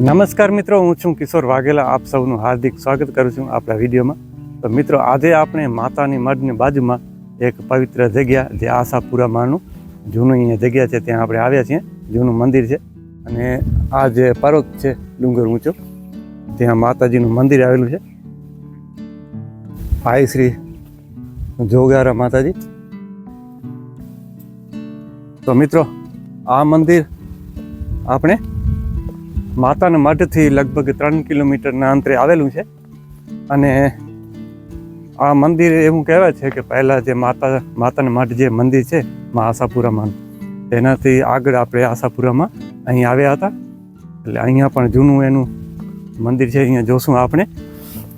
નમસ્કાર મિત્રો, હું છું કિશોર વાઘેલા. આપ સૌનું હાર્દિક સ્વાગત કરું છું આપણા વિડીયોમાં. તો મિત્રો, આજે આપણે માતાની મઢની બાજુમાં એક પવિત્ર જગ્યા જે આશાપુરા માનું. જૂનું અહીંયા જગ્યા છે, ત્યાં આપણે આવ્યા છીએ. જૂનું મંદિર છે. અને આ જે પર્વત છે, ડુંગર ઊંચો, ત્યાં માતાજીનું મંદિર આવેલું છે. ભાઈ શ્રી જોગારા માતાજી. તો મિત્રો, આ મંદિર આપણે માતાના મઢથી લગભગ ત્રણ કિલોમીટરના અંતરે આવેલું છે. અને આ મંદિર એવું કહેવાય છે કે પહેલાં જે માતા, માતાના મઠ જે મંદિર છે, મા આશાપુરામાં. તેનાથી આગળ આપણે આશાપુરામાં અહીં આવ્યા હતા. એટલે અહીંયા પણ જૂનું એનું મંદિર છે, અહીંયા જોશું આપણે.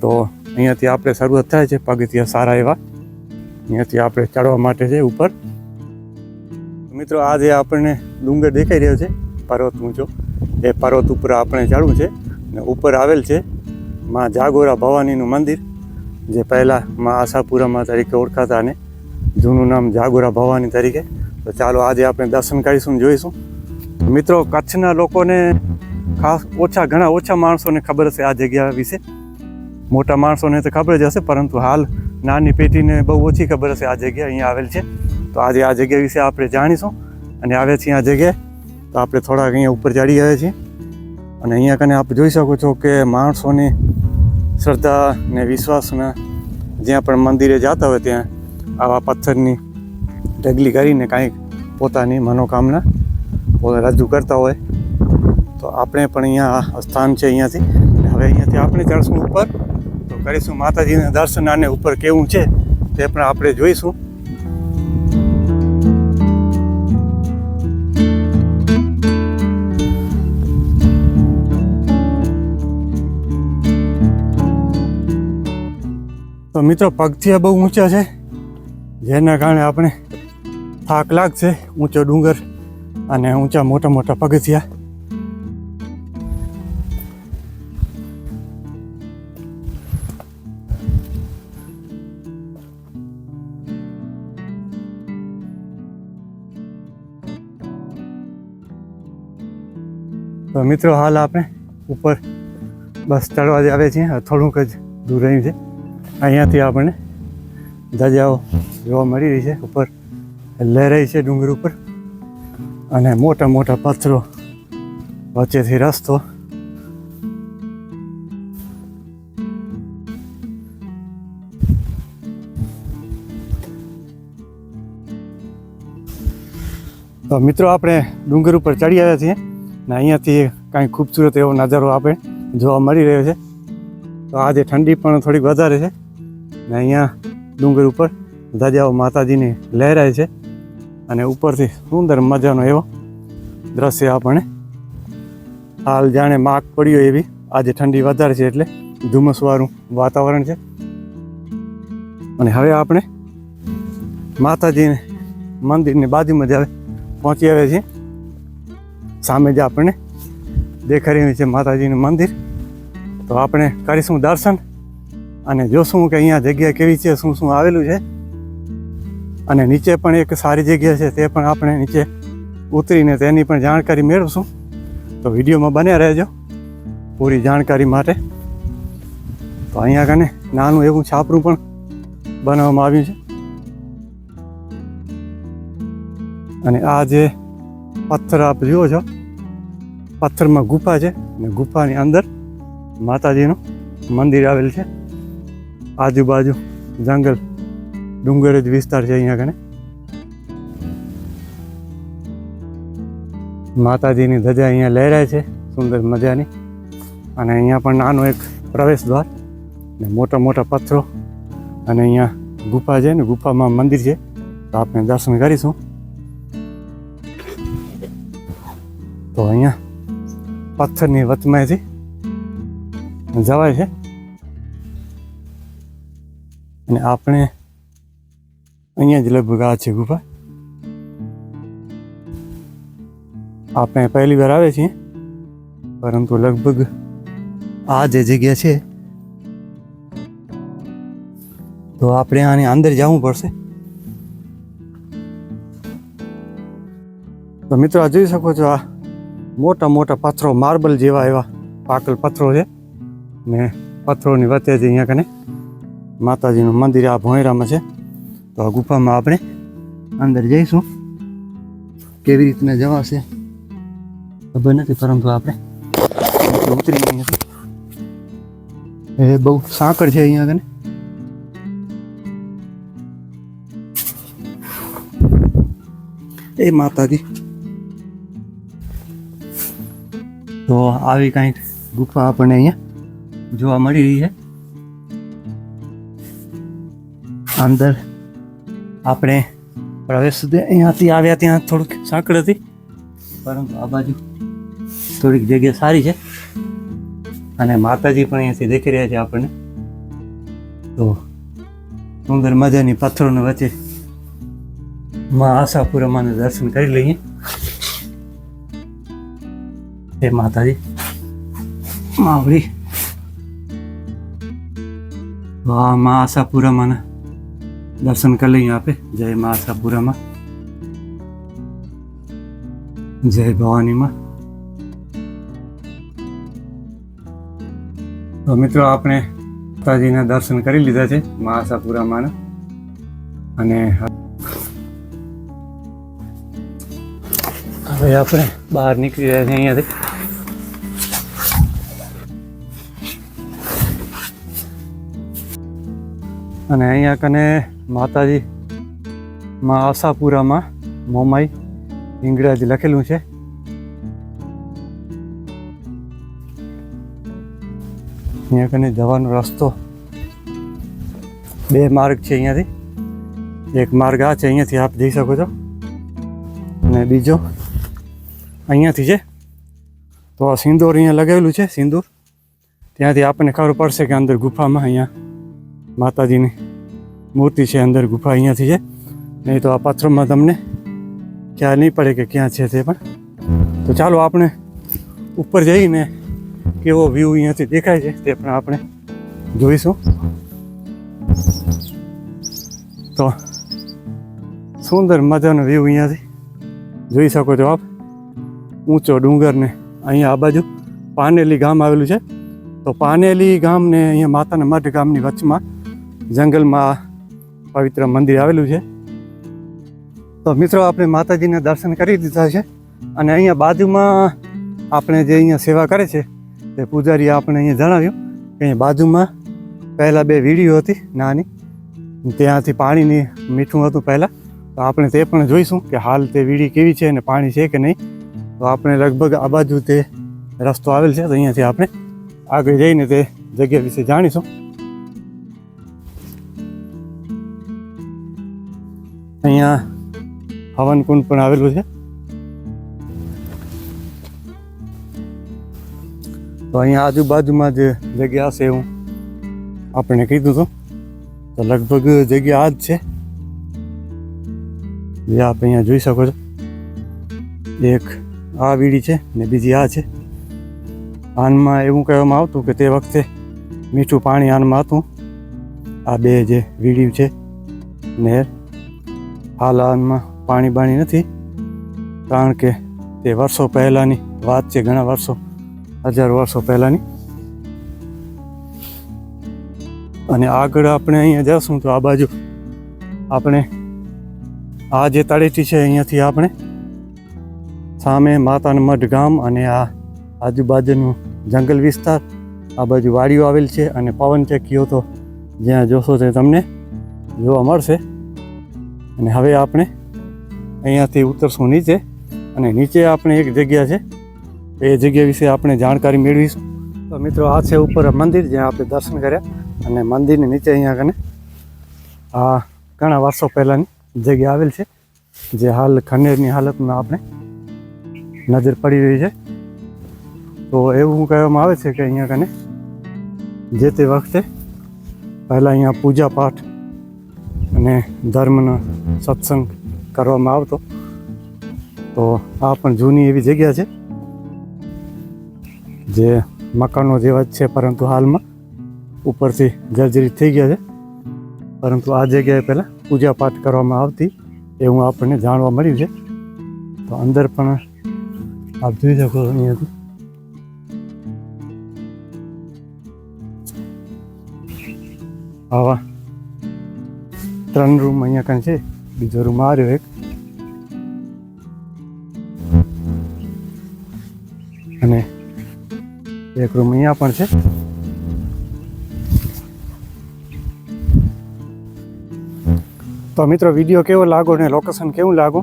તો અહીંયાથી આપણે શરૂઆત થાય છે પગથિયા સારા એવા. અહીંયાથી આપણે ચડવા માટે છે, ઉપર. મિત્રો, આજે આપણને ડુંગર દેખાઈ રહ્યો છે. પર્વત ઊંચો. એ પર્વત ઉપર આપણે ચડવું છે ને ઉપર આવેલ છે માં જાગોરા ભવાનીનું મંદિર, જે પહેલાં માં આશાપુરામાં તરીકે ઓળખાતા અને જૂનું નામ જાગોરા ભવાની તરીકે. તો ચાલો આજે આપણે દર્શન કરીશું જોઈશું. મિત્રો, કચ્છના લોકોને ખાસ ઓછા, ઘણા ઓછા માણસોને ખબર હશે આ જગ્યા વિશે. મોટા માણસોને તો ખબર જ હશે, પરંતુ હાલ નાની પેટીને બહુ ઓછી ખબર હશે આ જગ્યા અહીંયા આવેલ છે. તો આજે આ જગ્યા વિશે આપણે જાણીશું અને આવે છીએ આ જગ્યાએ તો આપણે થોડાક અહીંયા ઉપર ચડી આવ્યા છીએ. અને અહીંયા કને આપ જોઈ શકો છો કે માણસોની શ્રદ્ધા ને વિશ્વાસના જ્યાં પણ મંદિરે જતા હોય ત્યાં આવા પથ્થરની ઢગલી કરીને કાંઈક પોતાની મનોકામના પોતે રજૂ કરતા હોય. તો આપણે પણ અહીંયા સ્થાન છે અહીંયાથી. હવે અહીંયાથી આપણે ચડશું ઉપર. તો કરીશું માતાજીના દર્શન અને ઉપર કેવું છે તે પણ આપણે જોઈશું. તો મિત્રો પગથિયા બહુ ઊંચા છે. જેના કારણે આપણે થાક લાગશે ઊંચો ડુંગર અને ઊંચા મોટા મોટા પગથિયા. તો મિત્રો, હાલ આપણે ઉપર બસ ચડવા જ આવે છીએ. થોડુંક જ દૂર રહ્યું છે. અહીંયાથી આપણને ધજાઓ જોવા મળી રહી છે ઉપર. લહેરાઈ છે ડુંગર ઉપર. અને મોટા મોટા પથ્થરો વચ્ચેથી રસ્તો. તો મિત્રો આપણે ડુંગર ઉપર ચડી આવ્યા છીએ ને અહીંયાથી કાંઈ ખૂબસૂરત એવો નજારો આપણે જોવા મળી રહ્યો છે. તો આજે ઠંડી પણ થોડીક વધારે છે. ને અહીંયા ડુંગર ઉપર ધજાઓ માતાજીની લહેરાય છે. અને ઉપરથી સુંદર મજાનો એવો દ્રશ્ય આપણે હાલ જાણે માગ પડ્યો એવી. આજે ઠંડી વધારે છે એટલે ધુમ્મસવાળું વાતાવરણ છે. અને હવે આપણે માતાજીને મંદિરની બાજુમાં જ હવે પહોંચી આવ્યા છીએ. સામે જ આપણને દેખાઈ રહ્યું છે માતાજીનું મંદિર. તો આપણે કરીશું દર્શન. અને જોશું કે અહીંયા જગ્યા કેવી છે, શું શું આવેલું છે. અને નીચે પણ એક સારી જગ્યા છે, તે પણ આપણે નીચે ઉતરીને તેની પણ જાણકારી મેળવશું. તો વિડીયોમાં બન્યા રહેજો, પૂરી જાણકારી માટે. તો અહીંયા કને નાનું એવું છાપરું પણ બનાવવામાં આવ્યું છે. અને આ જે પથ્થર આપ જુઓ છો, પથ્થરમાં ગુફા છે, અને ગુફાની અંદર માતાજીનું મંદિર આવેલ છે. આજુબાજુ જંગલ, ડુંગર જ વિસ્તાર છે અહીંયા કને માતાજીની ધજા અહીંયા લહેરાય છે, સુંદર મજાની. અને અહીંયા પણ નાનો એક પ્રવેશ દ્વાર ને મોટા મોટા પથ્થરો. અને અહીંયા ગુફા છે ને, ગુફામાં મંદિર છે. તો આપણે દર્શન કરીશું. તો અહીંયા પથ્થરની વચમાંથી જવાય છે. અને આપણે અહીંયા જ લગભગ આ છે ગુફા. આપણે પહેલી વાર આવે છીએ, પરંતુ લગભગ આ જે જગ્યા છે, તો આપણે આની અંદર જવું પડશે. તો મિત્રો, આ જોઈ શકો છો, આ મોટા મોટા પથ્થરો, માર્બલ જેવા એવા પાકલ પથ્થરો છે. ને પથ્થરોની વચ્ચે જ અહીંયા કને માતાજીનું મંદિર આ ભોંયરામાં છે. તો આ ગુફામાં આપણે અંદર જઈશું. કેવી રીતના જવાશે ખબર નથી, પરંતુ આપણે ઉતરી નહીં હતી એ બહુ સાંકળ છે અહીંયા કને એ માતાજી. તો આવી કાંઈક ગુફા આપણને અહીંયા જોવા મળી રહી છે. અંદર આપણે પ્રવેશ સુધી અહીંયાથી આવ્યા ત્યાં થોડુંક સાંકળ હતી પરંતુ આ બાજુ થોડીક જગ્યા સારી છે. અને માતાજી પણ અહીંયાથી દેખી રહ્યા છે આપણને. તો સુંદર મજાની પથ્થરોની વચ્ચે માં આશાપુરમાને દર્શન કરી લઈએ. હે માતાજી, માવડી. વાહ, માં દર્શન કરી લઈએ આપે જય માં આશાપુરામાં જય ભવાનીમાં તો મિત્રો આપણે માતાજીના દર્શન કરી લીધા છે મા આશાપુરામાં અને હવે આપણે બહાર નીકળી રહ્યા છીએ અહીંયાથી. અને અહીંયા કને માતાજી, માં આશાપુરામાં મોમાઈ હિંગળાજી લખેલું છે. અહીંયા કને જવાનો રસ્તો. બે માર્ગ છે અહીંયાથી. એક માર્ગ આ છે, અહીંયાથી આપ જઈ શકો છો. અને બીજો અહીંયાથી છે. તો આ સિંદૂર અહીંયા લગાવેલું છે, સિંદૂર. ત્યાંથી આપણને ખબર પડશે કે અંદર ગુફામાં અહીંયા માતાજીની મૂર્તિ છે અંદર ગુફા અહીંયાથી છે. નહીં તો આ પાથરોમાં તમને ખ્યાલ નહીં પડે કે ક્યાં છે તે પણ. તો ચાલો આપણે ઉપર જઈને કેવો વ્યૂ અહીંયાથી દેખાય છે તે પણ આપણે જોઈશું. તો સુંદર મજાનો વ્યૂ અહીંયાથી જોઈ શકો છો આપ. ઊંચો ડુંગરને અહીંયા આ બાજુ પાનેલી ગામ આવેલું છે. તો પાનેલી ગામને અહીંયા માતાના મઢ ગામની વચમાં જંગલમાં પવિત્ર મંદિર આવેલું છે. તો મિત્રો, આપણે માતાજીના દર્શન કરી દીધા છે અને અહીંયા બાજુમાં આપણે જે અહીંયા સેવા કરે છે તે પૂજારીએ આપણે અહીંયા જણાવ્યું કે અહીંયા બાજુમાં પહેલાં બે વીડીઓ હતી નાની. ત્યાંથી પાણીની મીઠું હતું પહેલાં. તો આપણે તે પણ જોઈશું કે હાલ તે વીડી કેવી છે અને પાણી છે કે નહીં. તો આપણે લગભગ આ બાજુ તે રસ્તો આવેલ છે. તો અહીંયાથી આપણે આગળ જઈને તે જગ્યા વિશે જાણીશું. અહીંયા હવન કુંડ પણ આવેલું છે. તો અહીંયા આજુબાજુમાં જે જગ્યા હશે એવું આપણે કીધું હતું. તો લગભગ જગ્યા આ જ છે. જે આપ અહીંયા જોઈ શકો છો. એક આ વીડી છે ને બીજી આ છે. આનમાં એવું કહેવામાં આવતું કે તે વખતે મીઠું પાણી આનમાં હતું. આ બે જે વીડી છે નહેર હાલ આનમાં પાણી બાણી નથી, કારણ કે તે વર્ષો પહેલાંની વાત છે, ઘણા વર્ષો, હજાર વર્ષો પહેલાંની. અને આગળ આપણે અહીંયા જઈશું તો આ બાજુ આપણે, આ જે તળેટી છે અહીંયાથી આપણે, સામે માતાનું મઢ ગામ અને આ આજુબાજુનું જંગલ વિસ્તાર, આ બાજુ વાડીઓ આવેલ છે અને પવન ચક્કીઓ તો જ્યાં જોશો તે તમને જોવા મળશે. અને હવે આપણે અહીંયાથી ઉતરશું નીચે અને નીચે આપણે એક જગ્યા છે. એ જગ્યા વિશે આપણે જાણકારી મેળવીશું. તો મિત્રો, આ છે ઉપર મંદિર જ્યાં આપણે દર્શન કર્યા અને મંદિરની નીચે અહીંયા કને આ ઘણા વર્ષો પહેલાંની જગ્યા આવેલ છે, જે હાલ ખંડેરની હાલતમાં આપણે નજર પડી રહી છે. તો એવું કહેવામાં આવે છે કે અહીંયા કને જે તે વખતે પહેલાં અહીંયા પૂજા પાઠ અને ધર્મનો સત્સંગ કરવામાં આવતો. તો આ પણ જૂની એવી જગ્યા છે, જે મકાનો જેવા જ છે, પરંતુ હાલમાં ઉપરથી જર્જરિત થઈ ગયા છે. પરંતુ આ જગ્યાએ પહેલાં પૂજાપાઠ કરવામાં આવતી એવું આપણને જાણવા મળ્યું છે. તો અંદર પણ આપ જોઈ શકો અહીંયાથી આવા ત્રણ રૂમ અહીંયા કંઈ છે. બીજો રૂમ આવ્યો એક. અને એક રૂમ અહીંયા પણ છે. તો મિત્રો, વીડિયો કેવો લાગો ને લોકેશન કેવું લાગો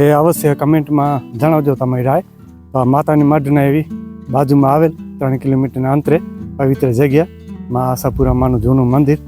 એ અવશ્ય કમેન્ટમાં જણાવજો તમારી રાય. માતાની મઢના એવી બાજુમાં આવેલ ત્રણ કિલોમીટરના અંતરે પવિત્ર જગ્યા, મા આશાપુરા જૂનું મંદિર.